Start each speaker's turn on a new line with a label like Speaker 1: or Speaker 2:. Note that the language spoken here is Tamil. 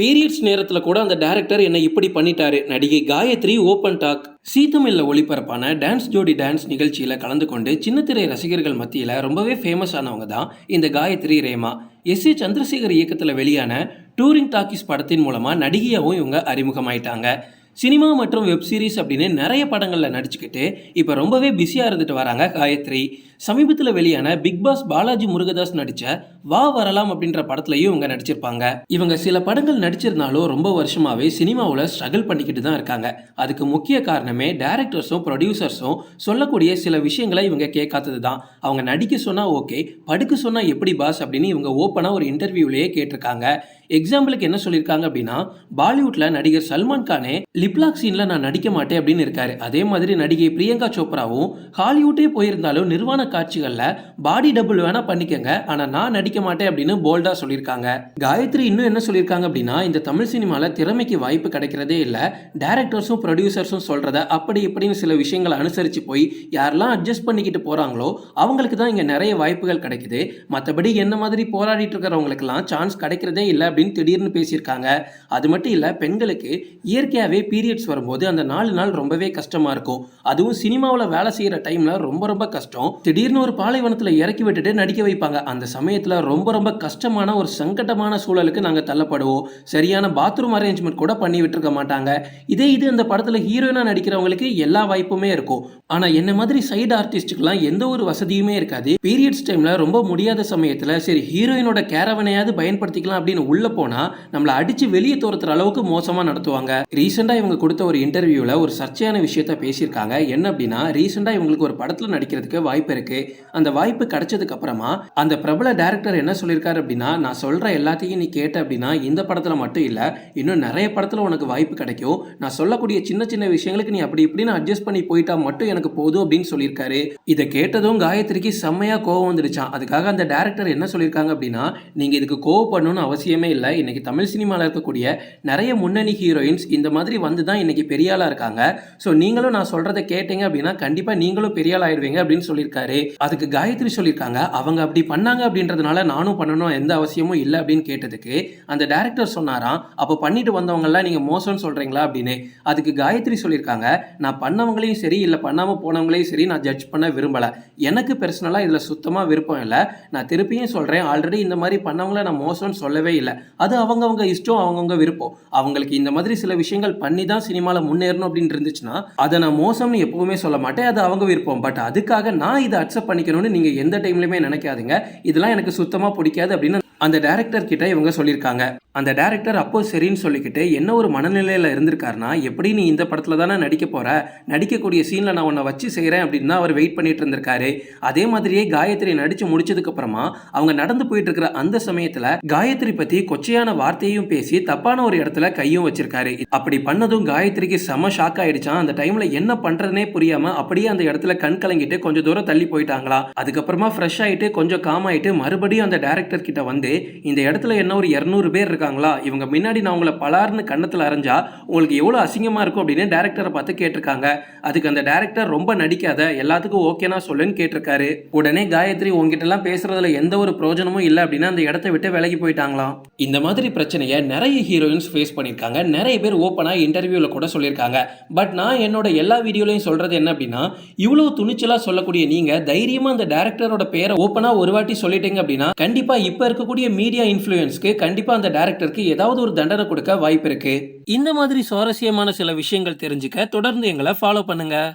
Speaker 1: பீரியட்ஸ் நேரத்தில் கூட அந்த டேரக்டர் என்னை இப்படி பண்ணிட்டாரு. நடிகை காயத்ரி ஓப்பன் டாக் சீத்தமில்ல ஒளிபரப்பான டான்ஸ் ஜோடி டான்ஸ் நிகழ்ச்சியில் கலந்து கொண்டு சின்னத்திரை ரசிகர்கள் மத்தியில் ரொம்பவே ஃபேமஸ் ஆனவங்க தான் இந்த காயத்ரி ரேமா. எஸ். ஏ. சந்திரசேகர் இயக்கத்தில் வெளியான டூரிங் டாக்கிஸ் படத்தின் மூலமாக நடிகையாகவும் இவங்க அறிமுகமாயிட்டாங்க. சினிமா மற்றும் வெப் சீரிஸ் அப்படின்னு நிறைய படங்களில் நடிச்சுக்கிட்டு இப்போ ரொம்பவே பிஸியாக இருந்துட்டு வராங்க காயத்ரி. சமீபத்தில் வெளியான பிக் பாஸ் பாலாஜி முருகதாஸ் நடித்த வா வரலாம் அப்படின்ற படத்துலையும் இவங்க நடிச்சிருப்பாங்க. இவங்க சில படங்கள் நடிச்சிருந்தாலும் ரொம்ப வருஷமாவே சினிமாவில் ஸ்ட்ரகிள் பண்ணிக்கிட்டு தான் இருக்காங்க. அதுக்கு முக்கிய காரணமே டேரக்டர்ஸும் ப்ரொடியூசர்ஸும் சொல்லக்கூடிய சில விஷயங்களை இவங்க கேட்காதது தான் அவங்க நடிக்க சொன்னால் ஓகே படுக்க சொன்னால் எப்படி பாஸ் அப்படின்னு இவங்க ஓப்பனாக ஒரு இன்டர்வியூலேயே கேட்டிருக்காங்க. எக்ஸாம்பிளுக்கு என்ன சொல்லியிருக்காங்க அப்படின்னா பாலிவுட்டில் நடிகர் சல்மான் கானே லிப்லாக் சீனில் நான் நடிக்க மாட்டேன் அப்படின்னு இருக்காரு. அதே மாதிரி நடிகை பிரியங்கா சோப்ராவும் ஹாலிவுட்டே போயிருந்தாலும் நிர்வாண காட்சிகளில் பாடி டபுள் வேணா பண்ணிக்கங்க. ஆனால் நான் நடிக்க மாட்டேன் அப்படின்னு போல்டாக சொல்லியிருக்காங்க. காயத்ரி இன்னும் என்ன சொல்லியிருக்காங்க அப்படின்னா இந்த தமிழ் சினிமாவில் திறமைக்கு வாய்ப்பு கிடைக்கிறதே இல்லை டேரக்டர்ஸும் ப்ரொடியூசர்ஸும் சொல்கிறத அப்படி இப்படின்னு சில விஷயங்களை அனுசரித்து போய் யாரெல்லாம் அட்ஜஸ்ட் பண்ணிக்கிட்டு போகிறாங்களோ அவங்களுக்கு தான் இங்கே நிறைய வாய்ப்புகள் கிடைக்குது. மற்றபடி என்ன மாதிரி போராடிட்டு இருக்கிறவங்களுக்கெல்லாம் சான்ஸ் கிடைக்கிறதே இல்லை அப்படின்னு திடீர்னு பேசியிருக்காங்க. அது மட்டும் இல்லை பெண்களுக்கு இயற்கையாகவே பீரியட்ஸ் வரும்போது அந்த நாலு நாள் ரொம்பவே கஷ்டமாக இருக்கும். அதுவும் சினிமாவில் வேலை செய்கிற டைமில் ரொம்ப ரொம்ப கஷ்டம். திடீர்னு ஒரு பாலைவனத்தில் இறக்கி விட்டுட்டு நடிக்க வைப்பாங்க. அந்த சமயத்தில் ரொம்ப ரொம்ப கஷ்டமான ஒரு சங்கடமான சூழலுக்கு நாங்கள் தள்ளப்படுவோம். சரியான பாத்ரூம் அரேஞ்ச்மெண்ட் கூட பண்ணி விட்டுருக்க மாட்டாங்க. இதே இது அந்த படத்தில் ஹீரோயினாக நடிக்கிறவங்களுக்கு எல்லா வாய்ப்புமே இருக்கும். ஆனால் என்ன மாதிரி சைடு ஆர்டிஸ்ட்டுக்கெல்லாம் எந்த ஒரு வசதியுமே இருக்காது. பீரியட்ஸ் டைமில் ரொம்ப முடியாத சமயத்தில் சரி ஹீரோயினோட கேரவனையாவது பயன்படுத்திக்கலாம் அப்படின்னு உள்ளே போனால் நம்மளை அடித்து வெளியே துரத்துற அளவுக்கு மோசமாக நடத்துவாங்க. ரீசெண்டாக இவங்க கொடுத்த ஒரு இன்டர்வியூவில் ஒரு சர்ச்சையான விஷயத்த பேசியிருக்காங்க. என்ன அப்படின்னா ரீசெண்டாக இவங்களுக்கு ஒரு படத்தில் நடிக்கிறதுக்கு வாய்ப்பு இருக்குது அந்த வாய்ப்பு கிடைச்சதுக்கு அப்புறமா அந்த பிரபல டேரக்டர் என்ன சொல்லியிருக்காரு அப்படின்னா நான் சொல்கிற எல்லாத்தையும் நீ கேட்ட அப்படின்னா இந்த படத்தில் மட்டும் இல்லை இன்னும் நிறைய படத்தில் உனக்கு வாய்ப்பு கிடைக்கும். நான் சொல்லக்கூடிய சின்ன சின்ன விஷயங்களுக்கு நீ அப்படி இப்படின்னு அட்ஜஸ்ட் பண்ணி போயிட்டா மட்டும் எனக்கு போதும் அப்படின்னு சொல்லியிருக்காரு. இதை கேட்டதும் காயத்ரிக்கு செம்மையாக கோவம் வந்துடுச்சான் அதுக்காக அந்த டேரக்டர் என்ன சொல்லியிருக்காங்க அப்படின்னா நீங்கள் இதுக்கு கோவப்படணும்னு அவசியமே இல்லை. இன்னைக்கு தமிழ் சினிமாவில் இருக்கக்கூடிய நிறைய முன்னணி ஹீரோயின்ஸ் இந்த மாதிரி வந்து தான் இன்றைக்கி பெரிய ஆளாக இருக்காங்க. ஸோ நீங்களும் நான் சொல்கிறத கேட்டீங்க அப்படின்னா கண்டிப்பாக நீங்களும் பெரியாள் ஆயிடுவீங்க அப்படின்னு சொல்லியிருக்காரு. அதுக்கு காயத்ரி சொல்லியிருக்காங்க. அவங்க அப்படி பண்ணாங்க அப்படின்றதுனால நானும் பண்ணணும் எந்த அவசியமும் இல்லை அப்படின்னு கேட்டதுக்கு அந்த டேரக்டர் சொன்னாராம். அப்போ பண்ணிட்டு வந்தவங்கெல்லாம் நீங்கள் மோசம்னு சொல்கிறீங்களா அப்படின்னு. அதுக்கு காயத்ரி சொல்லியிருக்காங்க. நான் பண்ணவங்களையும் சரி இல்லை பண்ணாமல் போனவங்களையும் சரி நான் ஜட்ஜ் பண்ண விரும்பலை. எனக்கு பர்சனலாக இதில் சுத்தமாக விருப்பம் இல்லை. நான் திருப்பியும் சொல்கிறேன் ஆல்ரெடி இந்த மாதிரி பண்ணவங்கள நான் மோசம்னு சொல்லவே இல்லை. அது அவங்கவுங்க இஷ்டம் அவங்கவுங்க விருப்பம். அவங்களுக்கு இந்த மாதிரி சில விஷயங்கள் பண்ணி தான் சினிமாவில் முன்னேறணும் அப்படின்னு இருந்துச்சுன்னா அதை நான் மோசம்னு எப்பவுமே சொல்ல மாட்டேன். அது அவங்க விருப்பம். பட் அதுக்காக நான் இதை அக்செப்ட் பண்ணிக்கணும்னு நீங்கள் எந்த டைம்லையுமே நினைக்காதீங்க. இதெல்லாம் எனக்கு சுத்தமாக பிடிக்காது அப்படின்னு அந்த டேரக்டர் கிட்ட இவங்க சொல்லியிருக்காங்க. அந்த டேரக்டர் அப்போ சரின்னு சொல்லிக்கிட்டு என்ன ஒரு மனநிலையில் இருந்திருக்காருனா எப்படி நீ இந்த படத்தில் தானே நடிக்க போகிற நடிக்கக்கூடிய சீனில் நான் உன்னை வச்சு செய்கிறேன் அப்படின்னு தான் அவர் வெயிட் பண்ணிட்டு இருந்திருக்காரு. அதே மாதிரியே காயத்ரி நடித்து முடிச்சதுக்கப்புறமா அவங்க நடந்து போயிட்டு இருக்கிற அந்த சமயத்தில் காயத்ரி பற்றி கொச்சையான வார்த்தையும் பேசி தப்பான ஒரு இடத்துல கையும் வச்சிருக்காரு. அப்படி பண்ணதும் காயத்ரிக்கு செம ஷாக் ஆயிடுச்சான் அந்த டைமில் என்ன பண்ணுறதுனே புரியாமல் அப்படியே அந்த இடத்துல கண் கலங்கிட்டு கொஞ்சம் தூரம் தள்ளி போயிட்டாங்களா. அதுக்கப்புறமா ஃப்ரெஷ் ஆகிட்டு கொஞ்சம் காம் ஆயிட்டு மறுபடியும் அந்த டேரக்டர் கிட்ட வந்து இந்த இடத்துல என்ன ஒரு இரநூறு பேர் இருக்காங்களா? இவங்க முன்னாடி நான் உங்களை பலார்னு கன்னத்தில் அரைஞ்சா உங்களுக்கு எவ்வளோ அசிங்கமாக இருக்கும் அப்படின்னு டேரக்டரை பார்த்து கேட்டிருக்காங்க. அதுக்கு அந்த டேரக்டர் ரொம்ப நடிக்காத எல்லாத்துக்கும் ஓகேனா சொல்லுன்னு கேட்டிருக்காரு. உடனே காயத்ரி உங்ககிட்டலாம் பேசுறதுல எந்த ஒரு பிரயோஜனமும் இல்லை அப்படின்னு அந்த இடத்த விட்டு விலகி போயிட்டாங்களாம். இந்த மாதிரி பிரச்சனையை நிறைய ஹீரோயின்ஸ் ஃபேஸ் பண்ணியிருக்காங்க. நிறைய பேர் ஓப்பனாக இன்டர்வியூவில் கூட சொல்லியிருக்காங்க. பட் நான் என்னோட எல்லா வீடியோலையும் சொல்றது என்ன அப்படின்னா இவ்வளோ துணிச்சலாக சொல்லக்கூடிய நீங்கள் தைரியமாக அந்த டேரக்டரோட பேரை ஓப்பனாக ஒரு வாட்டி சொல்லிட்டீங்க அப்படின்னா கண்டிப்பாக இப்போ இருக்கக்கூடிய மீடியா இன்ஃப்ளூயன்ஸ்க்கு கண்டிப்பாக அந்த டேரக்டருக்கு ஏதாவது ஒரு தண்டனை கொடுக்க வாய்ப்பு இருக்கு. இந்த மாதிரி சுவாரஸ்யமான சில விஷயங்கள் தெரிஞ்சுக்க தொடர்ந்து எங்களை ஃபாலோ பண்ணுங்க.